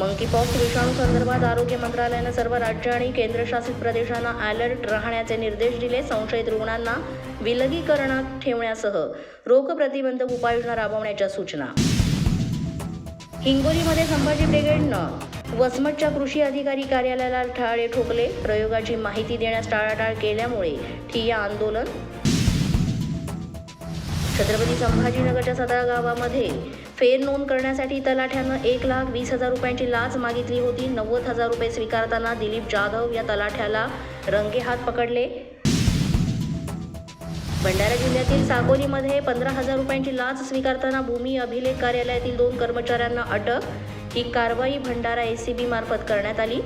Monkeypox विषाणू संदर्भात आरोग्य मंत्रालयानं सर्व राज्य आणि केंद्रशासित प्रदेशांना अलर्ट राहण्याचे निर्देश दिले. संशयित रुग्णांना विलगीकरणात ठेवण्यासह रोगप्रतिबंधक उपाययोजना राबवण्याच्या सूचना. हिंगोलीमध्ये संभाजी ब्रिगेडनं वसमतच्या कृषी अधिकारी कार्यालयाला ठाळे ठोकले. प्रयोगाची माहिती देण्यास टाळाटाळ केल्यामुळे ठिय्या आंदोलन. छत्रपती संभाजीनगरच्या सदरा गावामध्ये फेर नोंद करण्यासाठी तलाठ्यानं एक लाख वीस हजार रुपयांची लाच मागितली होती. नव्वद हजार रुपये स्वीकारताना दिलीप जाधव या तलाठ्याला रंगेहात पकडले. भंडारा जिल्ह्यातील साकोलीमध्ये पंधरा हजार रुपयांची लाच स्वीकारताना भूमी अभिलेख कार्यालयातील दोन कर्मचाऱ्यांना अटक. ही कारवाई भंडारा एसीबी मार्फत करण्यात आली.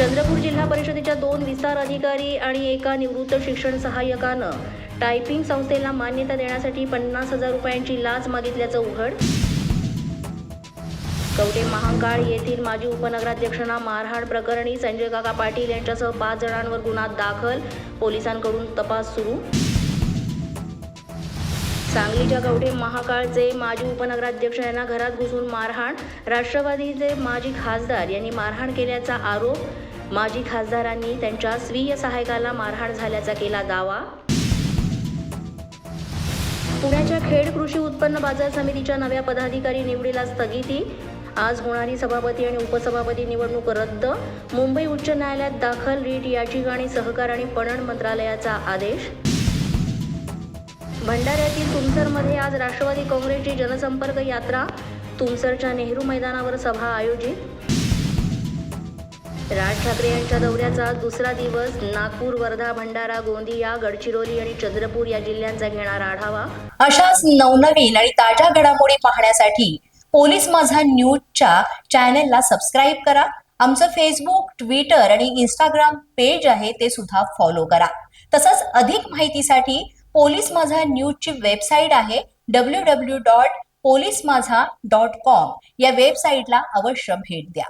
चंद्रपूर जिल्हा परिषदेच्या दोन विस्तार अधिकारी आणि एका निवृत्त शिक्षण सहाय्यकानं टायपिंग संस्थेला मान्यता देण्यासाठी पन्नास हजार रुपयांची लाच मागितल्याचं उघड. कवटे महांकाळ येथील माजी उपनगराध्यक्षांना मारहाण प्रकरणी संजय काका पाटील यांच्यासह पाच जणांवर गुन्हा दाखल पोलिसांकडून तपास सुरू. सांगलीच्या कवठे महाकाळचे माजी उपनगराध्यक्ष यांना घरात घुसून मारहाण राष्ट्रवादीचे माजी खासदार यांनी मारहाण केल्याचा आरोप माजी खासदारांनी त्यांच्या स्वीय सहायकाला मारहाण झाल्याचा केला दावा. पुण्याच्या खेड कृषी उत्पन्न बाजार समितीच्या नव्या पदाधिकारी निवडीला स्थगिती. आज होणारी सभापती आणि उपसभापती निवडणूक रद्द. मुंबई उच्च न्यायालयात दाखल रीट याचिका आणि सहकार आणि पणन मंत्रालयाचा आदेश. भंडाऱ्यातील तुमसरमध्ये आज राष्ट्रवादी काँग्रेसची जनसंपर्क यात्रा. तुमसरच्या नेहरू मैदानावर सभा आयोजित. राज ठाकरे यांच्या दौऱ्याचा दुसरा दिवस नागपूर वर्धा भंडारा गोंदिया गडचिरोली आणि चंद्रपूर या जिल्ह्यांचा घेणार आढावा. अशाच नवनवीन आणि ताज्या घडामोडी पाहण्यासाठी पोलीस माझा न्यूजच्या चॅनेलला सबस्क्राईब करा. आमचं फेसबुक ट्विटर आणि इंस्टाग्राम पेज आहे ते सुद्धा फॉलो करा. तसंच अधिक माहितीसाठी पोलीस माझा न्यूजची वेबसाईट आहे W W dot police Majha dot com या वेबसाईटला अवश्य भेट द्या.